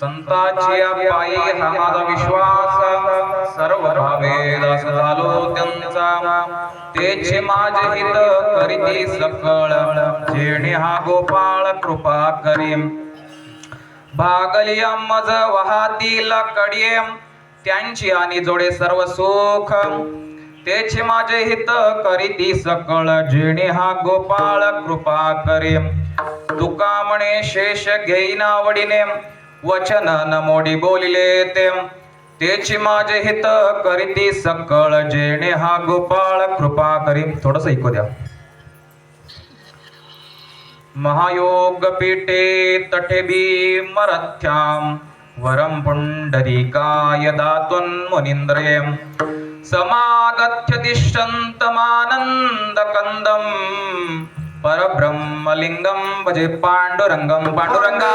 संताची पायी हा माझा विश्वास सर्व भावे दास झालो त्यांचा तेचे माझे हित करीती सकळ जेणे हा गोपाळ कृपा करीम. भागलिया मज वाहतील कडिये त्यांची आणि जोडे सर्व सुख तेचे माझे हित करीती सकळ जेणे हा गोपाळ कृपा करीम. तुका म्हणे शेष घेईना आवडीने. वचन न मोडी बोलिले ते तेची माझे हित करीती सकळ जेणे हा गोपाळ कृपा करी थोडस ऐकू द्या. महायोग पीठे तटे मरथ्याम. वरम पुंडरीकाय दात्वन्मुनीन्द्रये समागत्य तिष्ठन्तमानन्द परब्रह्मलिङ्गं भजे पाण्डुरङ्गं पाण्डुरङ्गा।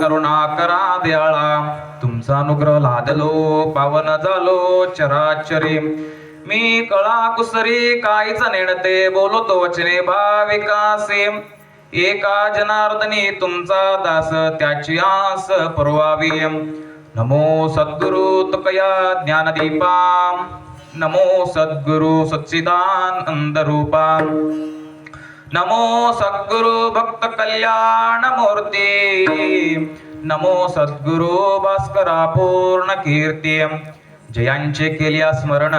करुणा करा दयाळा. तुमचा अनुग्रह लादलो पावन झालो चराचरी. मी कळा कुसरी काहीच नेणते बोलतो वचने भाविकासे. एका जनार्दनी तुमचा दास त्याची आस पुरवावी. नमो सद्गुरु तुकया ज्ञानदीपा. नमो सद्गुरु सच्चिदानंद रूपा नमो सद्गुरु भक्त कल्याण मूर्ती। नमो सद्गुरु भास्करा पूर्ण कीर्ती। जयांचे केल्या स्मरण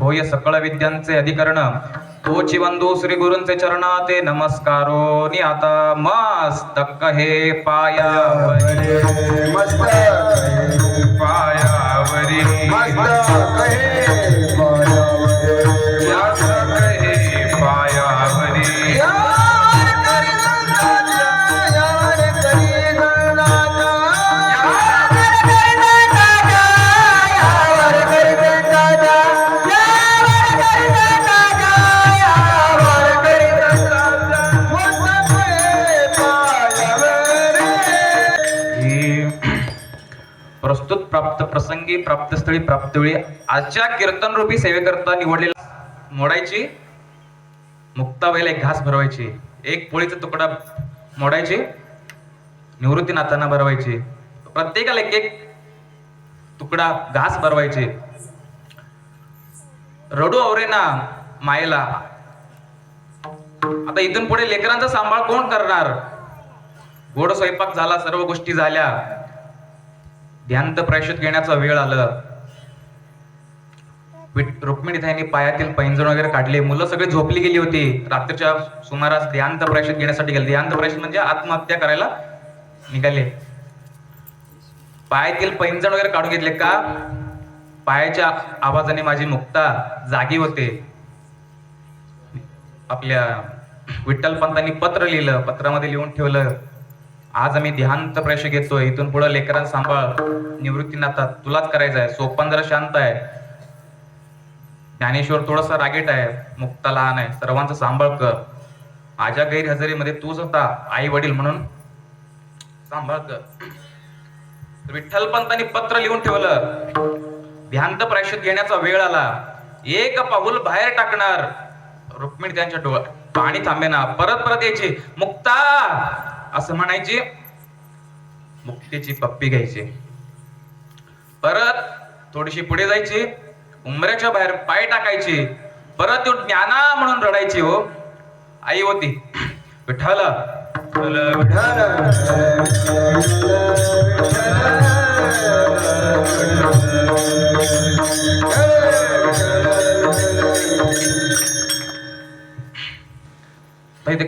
होय सकळ विद्यांचे अधिकरण। तोची बंधू श्री गुरूंचे चरण ते नमस्कारो नि आता मस्तक हे पायावरी। मस्त पायावरी। मस्त कहे प्रस्तुत प्राप्त प्रसंगी प्राप्त स्थळी प्राप्त वेळी आजच्या कीर्तन रूपी सेवेकरता निवडलेला मोडायची मुक्ताबाईला एक घास भरवायची एक पोळीचा तुकडा मोडायची निवृत्ती नाताना भरवायची प्रत्येकाला एक एक तुकडा घास भरवायचे. रडू अवरेना मायेला. आता इथून पुढे लेकरांचा सांभाळ कोण करणार? गोड स्वयंपाक झाला सर्व गोष्टी झाल्या. ध्यांत प्रायश्चित घेण्याचा वेळ आलं. विट- रुक्मिणीताईंनी पायातील पैंजण वगैरे काढले. मुलं सगळी झोपली गेली होती. रात्रीच्या सुमारास ध्यांत प्रायश्चित घेण्यासाठी गेले. ध्यांत प्रायश्चित म्हणजे आत्महत्या करायला निघाले. पायातील पैंजण वगैरे काढून घेतले का? पायाच्या आवाजाने माझी मुक्ता जागी होते. आपल्या विठ्ठल पंतांनी पत्र लिहिलं. पत्रामध्ये लिहून ठेवलं. आज आम्ही ध्यान प्रवेश घेतोय. इथून पुढे लेकरांना सांभाळ निवृत्तीनाथा तुलाच करायचं आहे. सोपान जरा शांत आहे. ज्ञानेश्वर थोडासा रागीट आहे. मुक्ता लहान आहे. सर्वांचा सांभाळ कर. माझ्या गैरहजेरीमध्ये तूच होता आई वडील म्हणून. सांभाळ कर. विठ्ठल पंतांनी पत्र लिहून ठेवलं. ध्यांत प्रायश्चित घेण्याचा वेळ आला. एक पाऊल बाहेर टाकणार. रुक्मिणी त्यांच्या डोळ्यात पाणी थांबेना. परत परत यायची. मुक्ता! असं म्हणायची. मुक्तीची पप्पी घ्यायची. परत थोडीशी पुढे जायची. उंबऱ्याच्या बाहेर पाय टाकायची. परत तो ज्ञाना म्हणून रडायची हो. आई होती. विठ्ठल. विठ्ठल, विठ्ठल.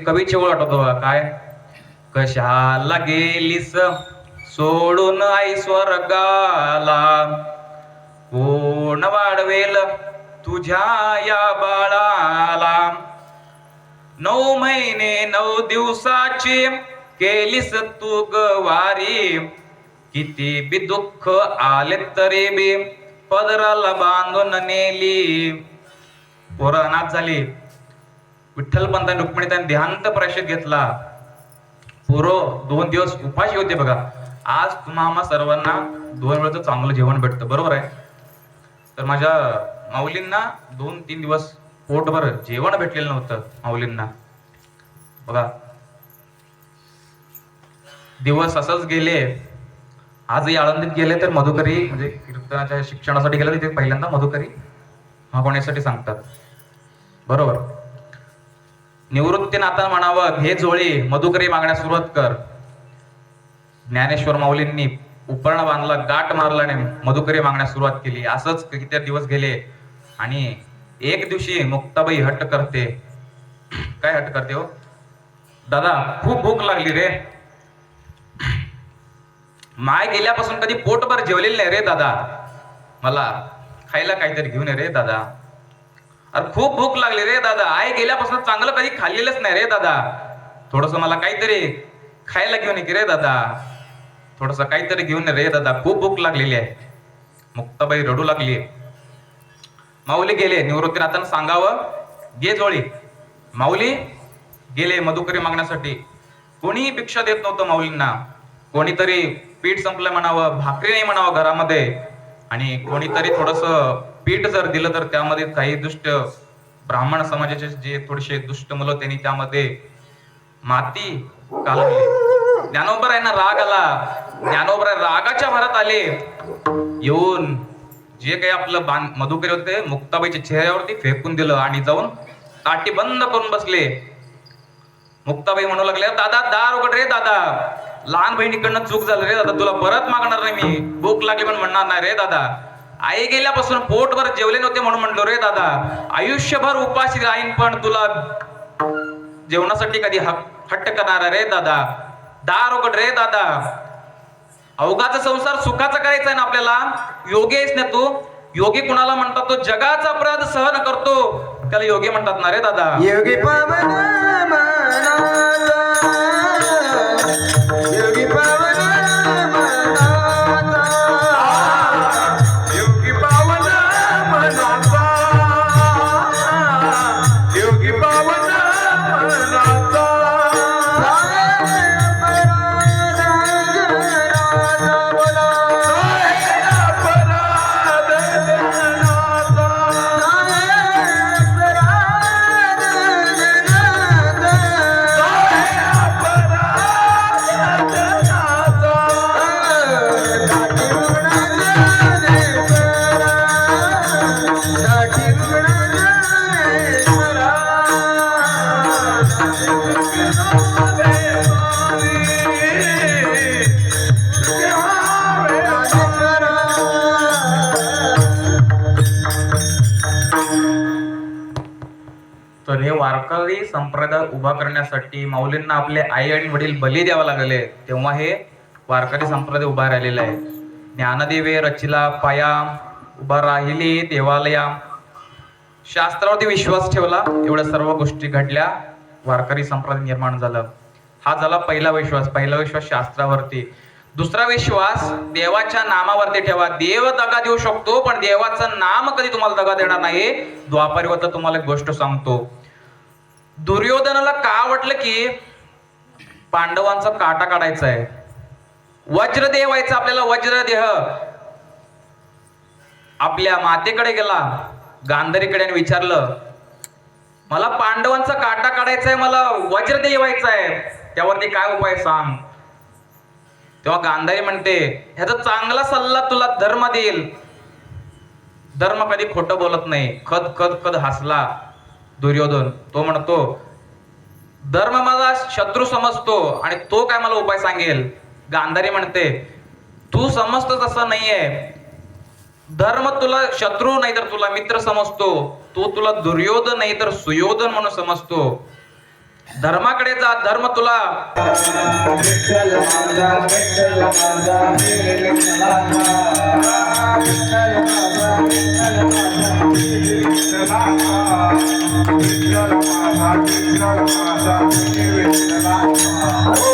कवीची ओळ आठवतो काय? कशाला गेलीस? सोडून आई स्वर्गाला. कोण वाढवेल तुझ्या या बाळाला? नऊ महिने नऊ दिवसाची केलीस तू गवारी? किती बी दुःख आले तरी बी पदराला बांधून नेली. पोरं अनाथ झाली. विठ्ठल पंतांनी रुक्मिणीतांनी ध्यांत प्रायश्चित घेतला. पोरो दोन दिवस उपाशी होते बघा. आज तुम्हा सर्वांना दोन वेळचं चांगलं जेवण भेटतं बरोबर आहे? तर माझ्या माऊलींना दोन तीन दिवस पोटभर जेवण भेटलेलं नव्हतं माऊलींना. बघा. दिवस असंच गेले. आजही आळंदीत गेले तर मधुकरी म्हणजे कीर्तनाच्या शिक्षणासाठी गेले तिथे पहिल्यांदा मधुकरी मागवण्यासाठी सांगतात. बरोबर. निवृत्ती नाता म्हणावं हे जोळी मधुकरी मागण्यास सुरुवात कर. ज्ञानेश्वर माऊलींनी उपर्ण बांधला गाठ मारल्याने मधुकरी मागण्यास सुरुवात केली. असंच किती दिवस गेले आणि एक दिवशी मुक्ताबाई हट्ट करते. काय हट्ट करते हो? दादा खूप भूक लागली रे. माय गेल्यापासून कधी पोटभर जेवलेली नाही रे दादा. मला खायला काहीतरी घेऊन ये रे दादा. अरे खूप भूक लागली रे दादा. आई गेल्यापासून चांगलं कधी खाल्लेलंच नाही रे दादा. थोडस मला काहीतरी खायला घेऊन ये की रे दादा. थोडस काहीतरी घेऊन रे दादा. खूप भूक लागलेली आहे. मुक्ताबाई रडू लागली. माऊली गेले. निवृत्तीनाथांना सांगावं. गे जोळी माऊली गेले मधुकरी मागण्यासाठी. कोणीही भिक्षा देत नव्हतं माऊलींना. कोणीतरी पीठ संपलं म्हणावं. भाकरी नाही म्हणावं घरामध्ये. आणि कोणीतरी थोडस पीठ जर दिलं तर त्यामध्ये काही दुष्ट ब्राह्मण समाजाचे जे थोडेसे दुष्ट मुलं त्यांनी त्यामध्ये माती कालवली ज्ञानोबर आहे ना राग आला. ज्ञानोबराय रागाच्या भरात आले. येऊन जे काही आपलं बांध मधुकरी होते मुक्ताबाईच्या चेहऱ्यावरती फेकून दिलं आणि जाऊन काठी बंद करून बसले. मुक्ताबाई म्हणू लागले दादा दार उघड रे दादा. लहान बहिणीकडनं चूक झालं रे दादा. तुला परत मागणार नाही मी. भूक लागली पण म्हणणार नाही रे दादा. आई गेल्यापासून पोटभर जेवले नव्हते म्हणून म्हणलो रे दादा आयुष्यभर उपाशी राहीन पण तुला जेवणासाठी कधी हट्ट करणार रे दादा? दार उघड रे दादा. अवघाचा संसार सुखाचा करायचा आहे ना आपल्याला? योगी आहेस ना तू? योगी कुणाला म्हणतात तो? जगाचा अपराध सहन करतो. त्याला योगी म्हणतात ना रे दादा. योगी पावन संप्रदाय उभा करण्यासाठी माऊलींना आपले आई आणि वडील बली द्यावा लागले. तेव्हा हे वारकरी संप्रदाय उभा राहिलेला आहे ज्ञानदेवे रचिला पाया उभा राहिली देवालया. शास्त्रावरती विश्वास ठेवला एवढ्या सर्व गोष्टी घडल्या वारकरी संप्रदाय निर्माण झालं. हा झाला पहिला विश्वास. पहिला विश्वास शास्त्रावरती. दुसरा विश्वास देवाच्या नामावरती ठेवा. देव दगा देऊ शकतो पण देवाचं नाम कधी तुम्हाला दगा देणार नाही? द्वापारीवरला तुम्हाला एक गोष्ट सांगतो. दुर्योधनाला का वाटलं की पांडवांचा काटा काढायचा आहे वज्रदेह व्हायचा आपल्याला वज्रदेह. आपल्या मातेकडे गेला गांधारीकडे आणि विचारलं मला पांडवांचा काटा काढायचा आहे मला वज्रदेह व्हायचा आहे त्यावरती काय उपाय सांग? तेव्हा गांधारी म्हणते ह्याचा चांगला सल्ला तुला धर्म देईल. धर्म कधी खोटं बोलत नाही. खद खद खद हसला. दुर्योधन. तो म्हणतो धर्म माझा शत्रू समजतो आणि तो काय मला उपाय सांगेल? गांधारी म्हणते तू समजतो तसं नाहीये. धर्म तुला शत्रू नाही तर तुला मित्र समजतो. तो तुला दुर्योधन नाही तर सुयोधन म्हणून समजतो. धर्माकडे जा धर्म तुला. Oh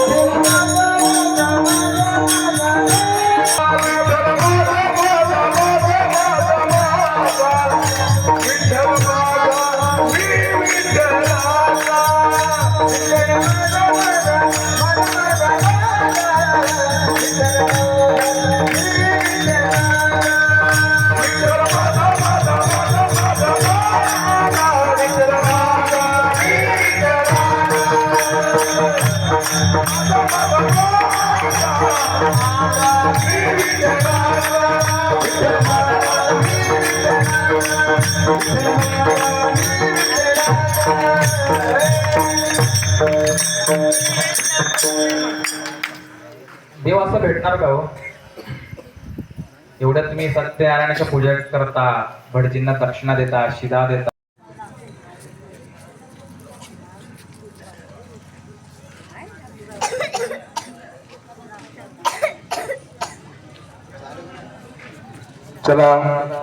देव असं भेटणार का हो? एवढ्या तुम्ही सत्यनारायणाच्या पूजा करता भटजींना दक्षिणा देता शिदा देता 对吧